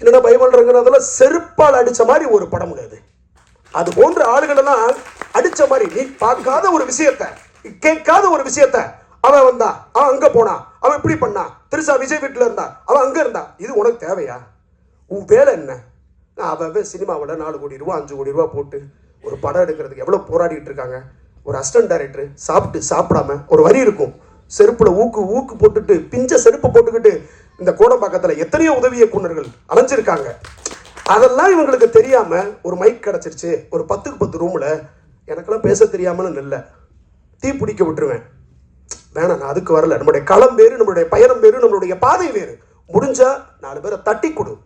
என்னென்ன பைபிள் ரங்கநாதெல்லாம் செருப்பால் அடித்த மாதிரி ஒரு படம் அது அது போன்ற ஆளுகளெல்லாம் அடித்த மாதிரி நீ பார்க்காத ஒரு விஷயத்த கேட்காத ஒரு விஷயத்த. அவன் வந்தா அவன் அங்கே போனான் அவன் இப்படி பண்ணான் திருசா விஜய் வீட்டில் இருந்தா அவன் அங்கே இருந்தா. இது உனக்கு தேவையா? உன் வேலை என்ன? நான் அவன் சினிமாவில் நாலு கோடி ரூபா அஞ்சு கோடி ரூபா போட்டு ஒரு படம் எடுக்கிறதுக்கு எவ்வளோ போராடிட்டு இருக்காங்க? ஒரு அசிஸ்டன்ட் டைரக்டர் சாப்பிட்டு சாப்பிடாம ஒரு வரி இருக்கும். செருப்பில் ஊக்கு ஊக்கு போட்டுட்டு பிஞ்ச செருப்பு போட்டுக்கிட்டு இந்த கோடம்பாக்கத்தில் எத்தனையோ உதவி இயக்குநர்கள் அலைஞ்சிருக்காங்க. அதெல்லாம் இவங்களுக்கு தெரியாமல் ஒரு மைக் கிடச்சிருச்சு. ஒரு பத்துக்கு பத்து ரூமில் எனக்கெல்லாம் பேச தெரியாமன்னு நில்ல. தீ பிடிக்க விட்டுருவேன். வேணாம் நான் அதுக்கு வரல. நம்மளுடைய களம் வேறு நம்மளுடைய பயணம் வேறு நம்மளுடைய பாதை வேறு. முடிஞ்சா நாலு பேரை தட்டி கொடு.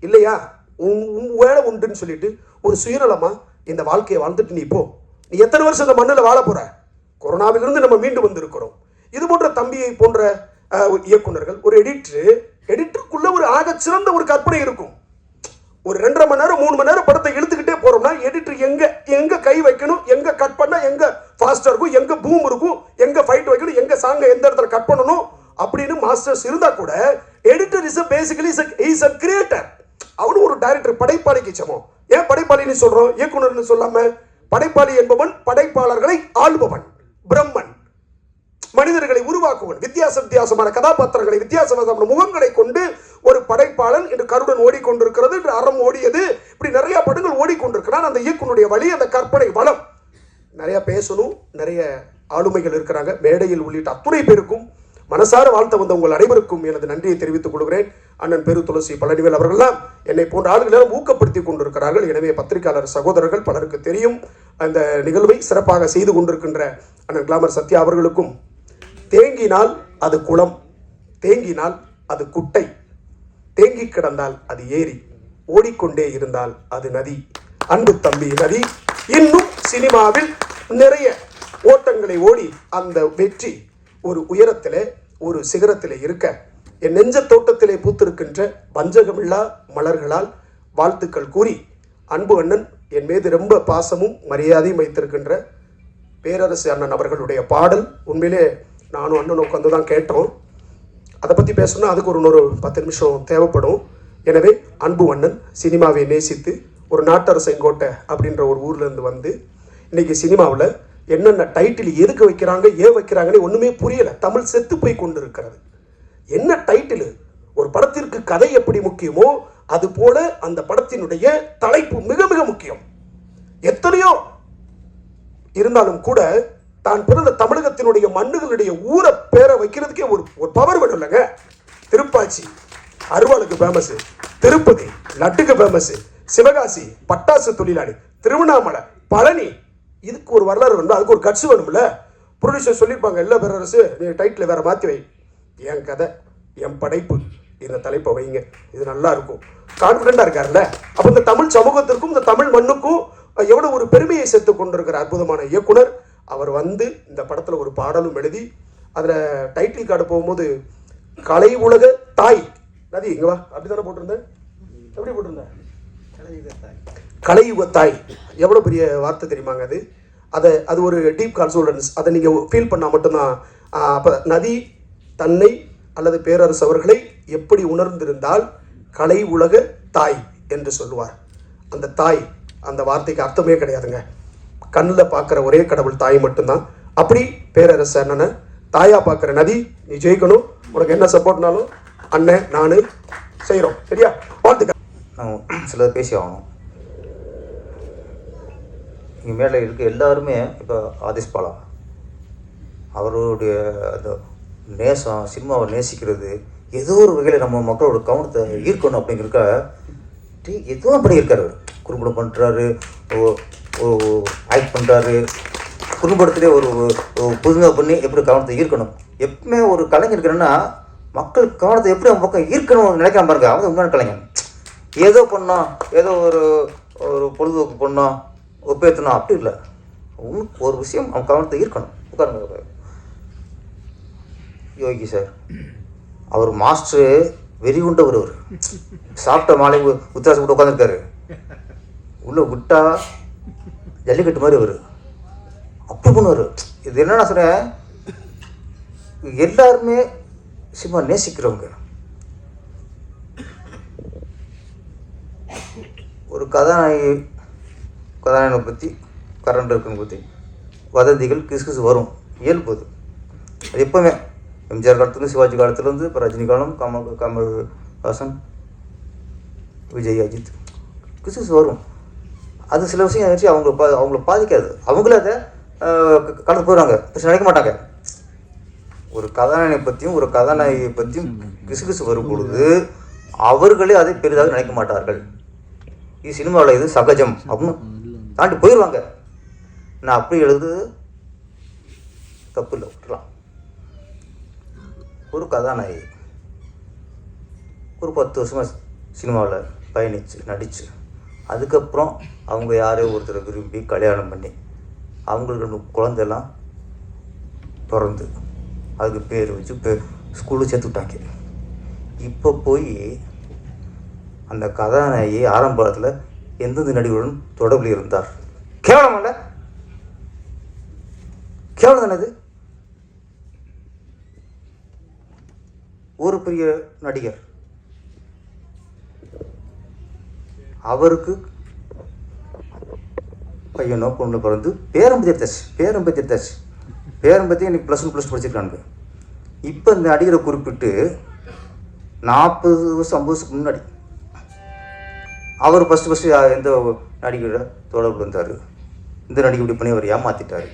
இல்லையா? உன் உன் வேலை உண்டுன்னு சொல்லிட்டு ஒரு சுயநலமாக இந்த வாழ்க்கையை வாழ்ந்துட்டு நீ போ. நீ எத்தனை வருஷம் இந்த மண்ணில் வாழ போகிற கொரோனாவிலிருந்து நம்ம மீண்டு வந்திருக்கிறோம். இது போன்ற தம்பியை போன்ற அஹ், இயக்குனர்கள் ஒரு எடிட்டர் எடிட்டருக்குள்ள ஒரு ஆக சிறந்த ஒரு கற்பனை இருக்கும். ஒரு ரெண்டரை மணி நேரம் மூணு மணி நேரம் படத்தை இழுத்துக்கிட்டே போறோம்னா எடிட்டர் எங்க எங்க கை வைக்கணும் எங்க கட் பண்ணா எங்க ஃபாஸ்டா இருக்கும் எங்க பூம் இருக்கும் எங்க ஃபைட் வைக்கணும் எங்க சாங்க எந்த இடத்துல கட் பண்ணணும் அப்படின்னு மாஸ்டர்ஸ் இருந்தா கூட editor is basically is a creator அவனும் ஒரு டைரக்டர் படைப்பாளிக்கு சமம். ஏன் படைப்பாளின்னு சொல்றோம்? இயக்குனர்னு சொல்லாம படைப்பாளி என்பவன் படைப்பாளர்களை ஆள்பவன் பிரம்மன். மனிதர்களை உருவாக்குவன் வித்தியாச வித்தியாசமான கதாபாத்திரங்களை வித்தியாச வித்தியாசமான முகங்களை கொண்டு ஒரு படைப்பாளன் என்று கருடன் ஓடிக்கொண்டிருக்கிறது என்று அறம் ஓடியது. இப்படி நிறைய படங்கள் ஓடிக்கொண்டிருக்கிறான். அந்த இயக்குனுடைய வழி அந்த கற்பனை வளம். நிறைய பேசணும் நிறைய ஆளுமைகள் இருக்கிறாங்க. மேடையில் உள்ளிட்ட அத்துணை பேருக்கும் மனசார வாழ்த்த வந்த உங்கள் அனைவருக்கும் எனது நன்றியை தெரிவித்துக் கொள்கிறேன். அண்ணன் பெரு துளசி பழனிவேல் அவர்கள்லாம் என்னை போன்ற ஆளுகளெல்லாம் ஊக்கப்படுத்தி கொண்டிருக்கிறார்கள். எனவே பத்திரிகையாளர் சகோதரர்கள் பலருக்கு தெரியும். அந்த நிகழ்வை சிறப்பாக செய்து கொண்டிருக்கின்ற அண்ணன் கிளாமர் சத்யா அவர்களுக்கும் தேங்கினால் அது குளம் தேங்கினால் அது குட்டை. தேங்கி கிடந்தால் அது ஏரி ஓடிக்கொண்டே இருந்தால் அது நதி. அன்பு தம்பி நதி இன்னும் சினிமாவில் நிறைய ஓட்டங்களை ஓடி அந்த வெற்றி ஒரு உயரத்திலே ஒரு சிகரத்திலே இருக்க. என் நெஞ்ச தோட்டத்திலே பூத்திருக்கின்ற வஞ்சகமில்லா மலர்களால் வாழ்த்துக்கள் கூறி அன்பு அண்ணன் என் மீது ரொம்ப பாசமும் மரியாதையும் வைத்திருக்கின்ற பேரரசு அண்ணன் அவர்களுடைய பாடல் உண்மையிலே நானும் அண்ணனும் உட்காந்து தான் கேட்டோம். அதை பற்றி பேசணும்னா அதுக்கு ஒரு இன்னொரு பத்து நிமிஷம் தேவைப்படும். எனவே அன்பு அண்ணன் சினிமாவை நேசித்து ஒரு நாட்டரசங்கோட்டை அப்படின்ற ஒரு ஊர்லேருந்து வந்து இன்றைக்கி சினிமாவில் என்னென்ன டைட்டில் எதுக்கு வைக்கிறாங்க ஏன் வைக்கிறாங்கன்னு ஒன்றுமே புரியலை. தமிழ் செத்து போய் கொண்டு இருக்கிறது என்ன டைட்டில் ஒரு படத்திற்கு கதை எப்படி முக்கியமோ அது போல அந்த படத்தினுடைய தலைப்பு மிக மிக முக்கியம். எத்தனையோ இருந்தாலும் கூட தான் பிறந்த தமிழகத்தினுடைய மண்ணுகளுடைய ஊரை பேரை வைக்கிறதுக்கே ஒரு ஒரு பவர் வேணும் இல்லைங்க திருப்பாச்சி அருவாளுக்கு ஃபேமஸ் திருப்பதி லட்டுக்கு ஃபேமஸ் சிவகாசி பட்டாசு தொழிலாளி. திருவண்ணாமலை பழனி. இதுக்கு ஒரு வரலாறு வேணும். அதுக்கு ஒரு கட்சி வேணும்ல. ப்ரொடியூசர் சொல்லியிருப்பாங்க எல்லா பேரரசு நீ டைட்டில் வேறு மாற்றி வை. என் கதை என் படைப்பு. இந்த தலைப்பை வைங்க. இது நல்லா இருக்கும். கான்ஃபிடென்ட்டாக இருக்காருல்ல. அப்போ இந்த தமிழ் சமூகத்திற்கும் இந்த தமிழ் மண்ணுக்கும் எவ்வளோ ஒரு பெருமையை சேர்த்து கொண்டிருக்கிற அற்புதமான இயக்குனர் அவர் வந்து இந்த படத்தில் ஒரு பாடலும் எழுதி அதில் டைட்டில் கார்டு போகும்போது கலை உலக தாய் நதி இங்க வா. அப்படி தானே போட்டிருந்தேன்? எப்படி போட்டிருந்தேன்? கலையுக தாய் எவ்வளோ பெரிய வார்த்தை தெரியுமாங்க அது? அதை அது ஒரு டீப் கான்சோலன்ஸ் அதை நீங்கள் ஃபீல் பண்ணால் மட்டும்தான் அப்போ நதி தன்னை அல்லது பேரரசு அவர்களை எப்படி உணர்ந்திருந்தால் கலை உலக தாய் என்று சொல்லுவார். அந்த தாய் அந்த வார்த்தைக்கு அர்த்தமே கிடையாதுங்க. கண்ணில் பார்க்குற ஒரே கடவுள் தாய் மட்டும்தான். அப்படி பேரரசு அண்ணனை தாயாக பார்க்குற நதி நீ ஜெயிக்கணும். உனக்கு என்ன சப்போர்ட்னாலும் அண்ணன் நான் செய்கிறோம் சரியா? வாழ்த்துக்க நான் சிலர் பேசி ஆகணும். இங்கே மேலே இருக்க எல்லாருமே இப்போ ஆதிஷ் பாலா. அவருடைய அந்த நேசம் சினிமாவை நேசிக்கிறது ஏதோ ஒரு வகையில் நம்ம மக்களோட கவனத்தை ஈர்க்கணும் அப்படிங்கிறக்க டீ எதுவும் பண்ணியிருக்காரு குறும்படம் பண்ணுறாரு ஆக்ட் பண்ணுறாரு குறும்படத்திலே ஒரு புதுமை பண்ணி எப்படி கவனத்தை ஈர்க்கணும்? எப்பவுமே ஒரு கலைஞர் இருக்கிறன்னா மக்கள் கவனத்தை எப்படி அவன் பக்கம் ஈர்க்கணும் நினைக்காம பாருங்க. அவன் உண்மையான கலைஞன் ஏதோ பண்ணோம் ஏதோ ஒரு ஒரு பொழுதுபோக்கு பண்ணோம் ஒப்பேற்றணும் அப்படி இல்லை. உனக்கு ஒரு விஷயம் அவன் கவனத்தை ஈர்க்கணும். உட்காருங்க யோகி சார் அவர் மாஸ்டரு வெறி உண்டவர் அவர். சாப்பிட்ட மாலை உத்தாசம் உட்காந்துருக்காரு உள்ளே விட்டா ஜல்லிக்கட்டு மாதிரி அவர் அப்படி பண்ணுவார். இது என்னென்ன சொல்கிறேன் எல்லாருமே சிம்மா நேசிக்கிறவங்க. ஒரு கதாநாயகி கதாநாயகனை பற்றி கரண்ட் இருக்குன்னு பற்றி வதந்திகள் கிசுகிசு வரும். இயல்பு அது அது எப்போவுமே. எம்ஜிஆர் காலத்துலேருந்து சிவாஜி காலத்துலேருந்து இப்போ ரஜினி காலம் கமல் கமல் ஹாசன் விஜய் அஜித் கிசுகிசு வரும். அது சில விஷயம் வச்சு அவங்க பா அவங்கள பாதிக்காது. அவங்கள அதை கடந்து போயிடுவாங்க. பிரச்சனை நினைக்க மாட்டாங்க. ஒரு கதாநாயகனை பற்றியும் ஒரு கதாநாயகியை பற்றியும் கிசுகிசு வரும் பொழுது அவர்களே அதை பெரிதாக நினைக்க மாட்டார்கள். இது சினிமாவில் இது சகஜம் அப்படின்னு தாண்டி போயிடுவாங்க. நான் அப்படி எழுது தப்பு இல்லை விட்டுலாம் ஒரு கதாநாயகி ஒரு பத்து வருஷமாக சினிமாவில் பயணித்து நடித்து அதுக்கப்புறம் அவங்க யாரோ ஒருத்தரை விரும்பி கல்யாணம் பண்ணி அவங்களுக்கு ரெண்டு குழந்தைலாம் பிறந்து அதுக்கு பேர் வச்சு பே ஸ்கூலில் சேர்த்து விட்டாங்க. இப்போ போய் அந்த கதாநாயகி ஆரம்பத்தில் எந்தெந்த நடிகருடன் தொடர்பில் இருந்தார்? கேவலம் அல்ல. கேவலம் தானது ஒரு பெரிய நடிகர். அவருக்கு பையனோ பொண்ணு பிறந்து பேரம்பத்தி எடுத்தாச்சு பேரம்பத்தி எடுத்தாச்சு பேரம்பத்தி எனக்கு ப்ளஸ் ஒன் ப்ளஸ் டூ படிச்சிருக்கானுங்க. இப்போ இந்த நடிகரை குறிப்பிட்டு நாற்பது வருஷம் ஐம்பது வருஷத்துக்கு முன்னாடி அவர் ஃபஸ்ட்டு ஃபஸ்ட்டு எந்த நடிகரோட தொடர்பு இருந்தார்? இந்த நடிகை இப்படி பண்ணி அவர் ஏமாத்திட்டாரு.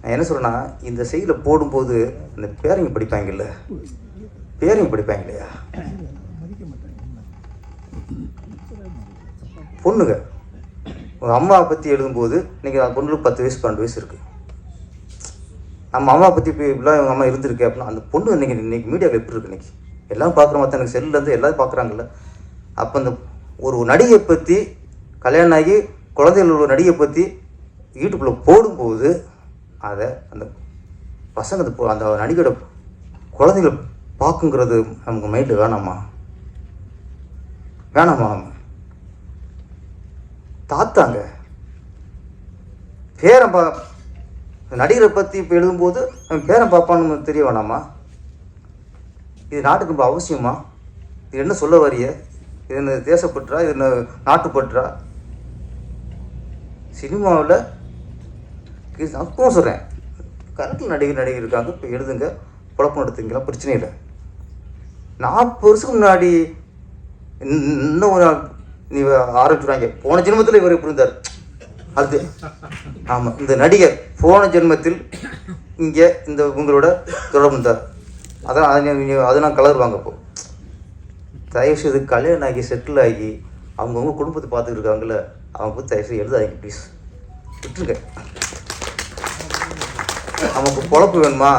நான் என்ன சொல்கிறேன்னா இந்த செய்தியில் போடும்போது அந்த பேரங்க படிப்பாங்கல்ல? பேரங்க படிப்பாங்க இல்லையா? பொண்ணுங்க. உங்கள் அம்மாவை பற்றி எழுதும்போது இன்றைக்கி அந்த பொண்ணுக்கு பத்து வயசு பன்னெண்டு வயசு இருக்குது நம்ம அம்மா பற்றி இப்போ இப்படிலாம் எங்கள் அம்மா இருந்திருக்கு அப்படின்னா அந்த பொண்ணு இன்னைக்கு இன்னைக்கு மீடியாவில் எப்படி இருக்குது இன்னைக்கு? எல்லாம் பார்க்குற மாதிரி எனக்கு செல்லுலேருந்து எல்லாரும் பார்க்குறாங்கல்ல. அப்போ அந்த ஒரு நடிகை பற்றி கல்யாணம் ஆகி குழந்தைகள் ஒரு நடிகை பற்றி யூடியூப்பில் போடும்போது அதை அந்த பசங்க அந்த அந்த நடிகையோட குழந்தைகளை பார்க்குங்கிறது நமக்கு மைண்டு வேணாமா? வேணாமா? தாத்தாங்க. பேரன் பா நடிகரை பற்றி இப்போ எழுதும்போது அவன் பேரன் பாப்பான்னு தெரிய வேணாமா? இது நாட்டுக்கு ரொம்ப அவசியமா? இது என்ன சொல்ல வரிய இது என்ன தேசப்பற்றா? இது என்ன நாட்டுப்பற்றா? சினிமாவில் அப்பவும் சொல்கிறேன் கரண்டில் நடிகர் நடிகர் இருக்காங்க. இப்போ எழுதுங்க. குழப்பம் நடத்துங்கலாம் பிரச்சனை இல்லை. நாற்பது வருஷத்துக்கு முன்னாடி இன்னும் இன்னும் ஒரு நீ ஆரம்பிச்சுடுவாங்க போன ஜென்மத்தில் இவர் இப்படி இருந்தார்? அது. ஆமாம் இந்த நடிகர் போன ஜென்மத்தில் இங்கே இந்த உங்களோட தொடர்பு இருந்தார். அதான் அதை அதெல்லாம் கலருவாங்க இப்போ தயவு செய்து கல்யாணம் ஆகி செட்டில் ஆகி அவங்கவுங்க குடும்பத்தை பார்த்துட்டு இருக்காங்கல்ல அவங்க போய் தயவு செய்து எழுதாதீங்க ப்ளீஸ் விட்டுருங்க. நமக்கு பொழப்பு வேணுமா?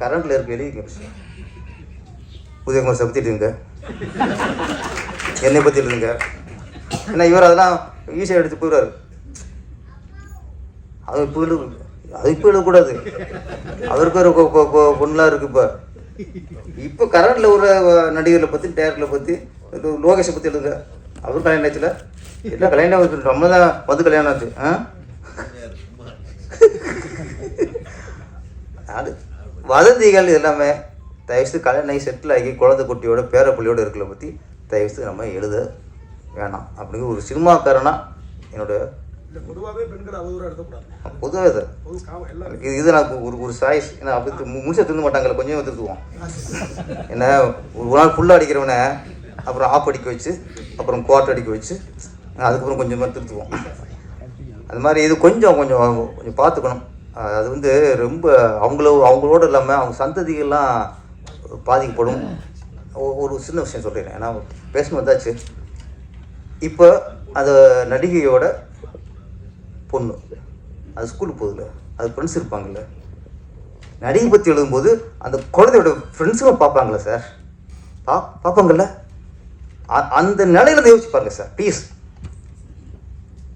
கரண்டில் இருக்க எழுதிங்க உதயகுமார் சார் பற்றி என்னை பற்றி எழுதுங்க ஏன்னா இவர் அதெல்லாம் ஈஸியாக எடுத்து போயிடுவார். அது இப்போ அது இப்போ எழுதக்கூடாது அவருக்கு ஒரு பொண்ணுலாம் இருக்கு இப்போ. இப்போ கரண்டில் ஒரு நடிகர்களை பற்றி டேரக்டரை பற்றி லோகேஷை பற்றி எழுதுங்க. அவர் கல்யாணம் ஆச்சுல எல்லாம் கல்யாணம் ஆகுது? நம்ம தான் வந்து கல்யாணம் ஆச்சு ஆ? அது வதந்திகள் எல்லாமே தயவுசெய்து கல்யாணம் செட்டில் ஆகி குழந்தை குட்டியோட பேர இருக்கிற பற்றி தயவுசெய்து நம்ம எழுத வேணாம். அப்படிங்கிற ஒரு சினிமாக்காரனா என்னோட பொதுவாகவே பெண்கள் பொதுவாக இது இது இது நான் ஒரு ஒரு சாய்ஸ் ஏன்னா அப்படி முழுசாக திருந்த மாட்டாங்கல்ல கொஞ்சம் திருத்துவோம். என்ன ஒரு நாள் ஃபுல்லாக அடிக்கிறவனை அப்புறம் ஆஃப் அடிக்க வச்சு அப்புறம் குவார்ட் அடிக்க வச்சு அதுக்கப்புறம் கொஞ்சமாக திருத்துவோம். அது மாதிரி இது கொஞ்சம் கொஞ்சம் கொஞ்சம் பார்த்துக்கணும். அது வந்து ரொம்ப அவங்கள அவங்களோட இல்லாமல் அவங்க சந்ததிகள்லாம் பாதிக்கப்படும். ஒரு சின்ன விஷயம் சொல்லிடுறேன் ஏன்னா பேசணும் வந்தாச்சு. இப்போ அந்த நடிகையோட பொண்ணு. அது ஸ்கூலுக்கு போகுதுல அது ஃப்ரெண்ட்ஸ் இருப்பாங்கல்ல. நடிகை பற்றி எழுதும்போது அந்த குழந்தையோட ஃப்ரெண்ட்ஸும் பார்ப்பாங்களே சார் பா பார்ப்பாங்கல்ல? அ- அந்த நிலையில யோசிச்சு பாருங்க சார் ப்ளீஸ்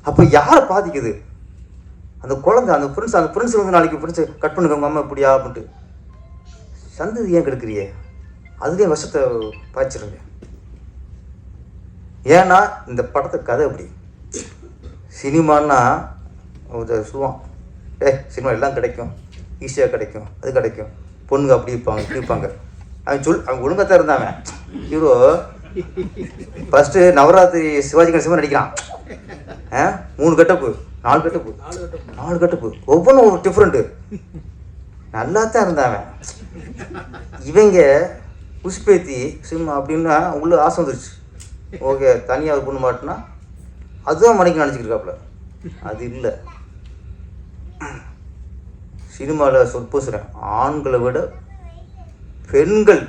அப்போ யாரை பாதிக்குது? அந்த குழந்தை அந்த ஃப்ரெண்ட்ஸ் அந்த ஃப்ரெண்ட்ஸ் வந்து நாளைக்கு ஃப்ரெண்ட்ஸ் கட் பண்ணுங்க உங்க அம்மா இப்படியா அப்படின்ட்டு. சந்ததி ஏன் கெடுக்கிறியே அதுலேயே விஷத்தை பாய்ச்சிருங்க. ஏன்னா இந்த படத்து கதை அப்படி சினிமான்னா ஒரு சொல்லுவான் ஏ சினிமா எல்லாம் கிடைக்கும். ஈஸியாக கிடைக்கும். அது கிடைக்கும். பொண்ணுங்க அப்படி இருப்பாங்க இப்படி இருப்பாங்க. அவன் சொல் அவன் ஒழுங்காக தான் இருந்தாவன் ஹீரோ ஃபஸ்ட்டு நவராத்திரி சிவாஜி கணேசமாக நடிக்கிறான். ஆ? மூணு கட்டப்பு நாலு கட்டப்பு நாலு கட்டப்பு. ஒவ்வொன்றும் ஒரு டிஃப்ரெண்ட்டு நல்லா தான் இருந்தாங்க இவங்க புஷ்பேத்தி சினிமா அப்படின்னா உள்ள ஆசை வந்துருச்சு. ஓகே தனியாக ஒரு பொண்ணு மாட்டினா அதுதான் மணிக்கு நினச்சிக்கிருக்காப்புல. அது இல்லை. சினிமாவில் சொற்பசுறேன் ஆண்களை விட பெண்கள்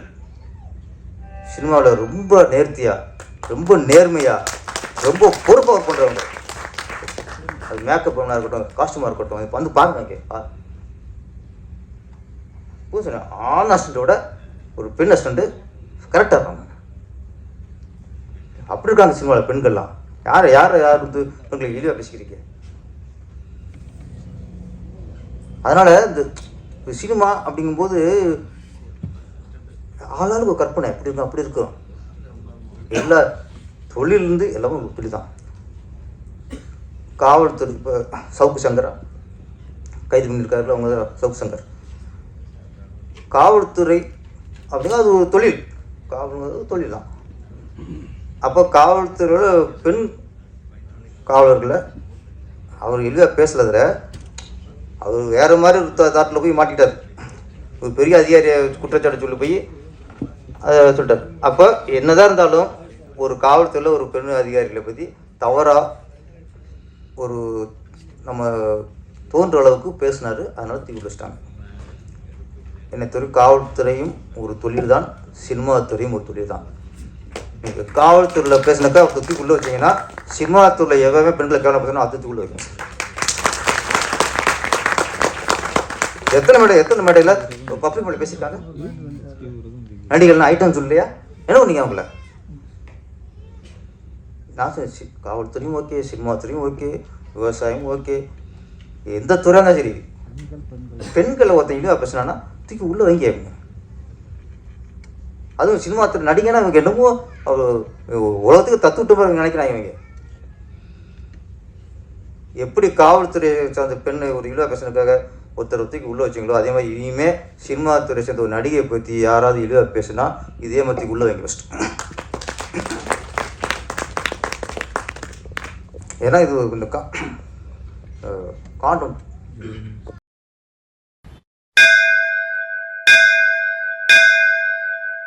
சினிமாவில் ரொம்ப நேர்த்தியாக ரொம்ப நேர்மையாக ரொம்ப பொறுப்பாக ஒர்க் பண்ணுறவங்க அது மேக்கப் பண்ணா இருக்கட்டும் காஸ்டியூமாக இருக்கட்டும் இப்போ வந்து பாருங்க இங்கே பா புதுசுறேன் ஆண் ஒரு பெண் அஸ்டண்ட்டு கரெக்டாக இருப்பாங்க. இருக்காங்க சினிமாவில் பெண்கள்லாம்? யார் யார் யார் வந்து பெண்களை இழிவாக பேசிக்கிறீங்க அதனால் இந்த சினிமா அப்படிங்கும்போது ஆளாளுக்கு ஒரு கற்பனை எப்படி இருக்கும் அப்படி இருக்கும். எல்லா தொழிலிருந்து எல்லாமே இப்படி தான். காவல்துறை இப்போ சவுக்கு சங்கரா கைது பண்ணியிருக்காருல அவங்க சவுக்கு சங்கர். காவல்துறை அப்படின்னா அது ஒரு தொழில். காவல்ங்கிறது ஒரு தொழில் தான். அப்போ காவல்துறையோட பெண் காவலர்களை அவர் எளிதாக பேசுறதுல அவர் வேறு மாதிரி ஒரு தாட்டில் போய் மாட்டிட்டார் ஒரு பெரிய அதிகாரியை குற்றச்சாட்டு சொல்லி போய் அதை சொல்லிட்டார். அப்போ என்னதான் இருந்தாலும் ஒரு காவல்துறையில் ஒரு பெண் அதிகாரிகளை பற்றி தவறாக ஒரு நம்ம தோன்ற அளவுக்கு பேசினார். அதனால் தூக்கி வச்சிட்டாங்க. என்னை துறை காவல்துறையும் ஒரு தொழில் தான் சினிமா துறையும் ஒரு தொழில் தான் நீங்கள் காவல்துறையில் பேசினாக்கா அவர் தூக்கி உள்ளே வச்சீங்கன்னா சினிமா துறையில் எவ்வளோ பெண்களை கேவலம் பேசணும் அதை வைக்கணும். எத்தனை மேடை எத்தனை மேடையில் பப்ளிக் மேடை பேசியிருக்காங்க? நடிகர்லாம் ஐட்டம் சொல்லலையா? என்ன நீங்கள் அவங்கள? நான் சொன்னேன், காவல்துறையும் ஓகே சினிமா துறையும் ஓகே விவசாயம் ஓகே. எந்த துறை இருந்தாலும் சரி. பெண்களை ஒருத்தங்க பேசினான்னா தூக்கி உள்ளே வைங்க. அவங்க அதுவும் சினிமா துறை நடிகனா இவங்க என்னமோ உலகத்துக்கு தத்து விட்டு நினைக்கிறாங்க இவங்க. எப்படி காவல்துறை சார்ந்த பெண்ணை ஒரு இழிவா பேசுனதுக்காக ஒருத்தர் தூக்கி உள்ள வச்சிங்களோ அதே மாதிரி இனிமே சினிமா துறை சேர்ந்த ஒரு நடிகையை பற்றி யாராவது இழிவாக பேசுனா இதே மாதிரி உள்ளே உள்ள வைங்க ஃபஸ்ட் ஏன்னா இது இந்த கா காண்டம்.